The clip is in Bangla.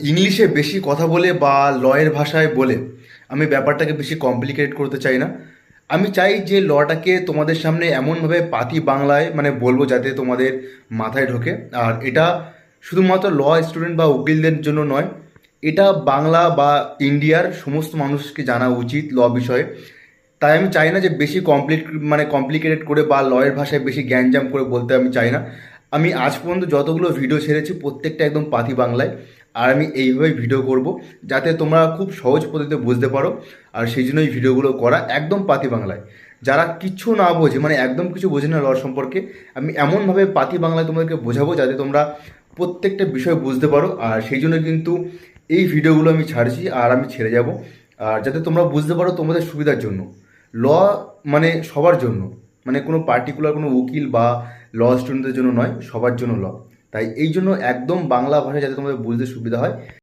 ইংলিশে বেশি কথা বলে বা লয়ের ভাষায় বলে, আমি ব্যাপারটাকে বেশি কমপ্লিকেট করতে চাই না। আমি চাই যে লটাকে তোমাদের সামনে এমনভাবে পাতি বাংলায় মানে বলব যাতে তোমাদের মাথায় ঢোকে। আর এটা শুধুমাত্র ল স্টুডেন্ট বা উকিলদের জন্য নয়, এটা বাংলা বা ইন্ডিয়ার সমস্ত মানুষকে জানা উচিত ল বিষয়ে। তাই আমি চাই না যে বেশি কমপ্লিট মানে কমপ্লিকেটেড করে বা লয়ের ভাষায় বেশি জ্ঞানজাম করে বলতে আমি চাই না। আমি আজ পর্যন্ত যতগুলো ভিডিও ছেড়েছি, প্রত্যেকটা একদম পাতি বাংলায়। আর আমি এইভাবেই ভিডিও করব, যাতে তোমরা খুব সহজ পদ্ধতিতে বুঝতে পারো। আর সেই জন্য এই ভিডিওগুলো করা একদম পাতি বাংলায়। যারা কিছু না বোঝে মানে একদম কিছু বোঝে না ল সম্পর্কে, আমি এমনভাবে পাতি বাংলায় তোমাদেরকে বোঝাবো যাতে তোমরা প্রত্যেকটা বিষয় বুঝতে পারো। আর সেই জন্য কিন্তু এই ভিডিওগুলো আমি ছাড়ছি আর আমি ছেড়ে যাব। আর যাতে তোমরা বুঝতে পারো তোমাদের সুবিধার জন্য। ল মানে সবার জন্য। মানে কোনো পার্টিকুলার কোনো উকিল বা ল স্টুডেন্টদের জন্য নয়, সবার জন্য ল তাই এই জন্য একদম বাংলা ভাষা যাতে তোমাদের বুঝতে সুবিধা হয়।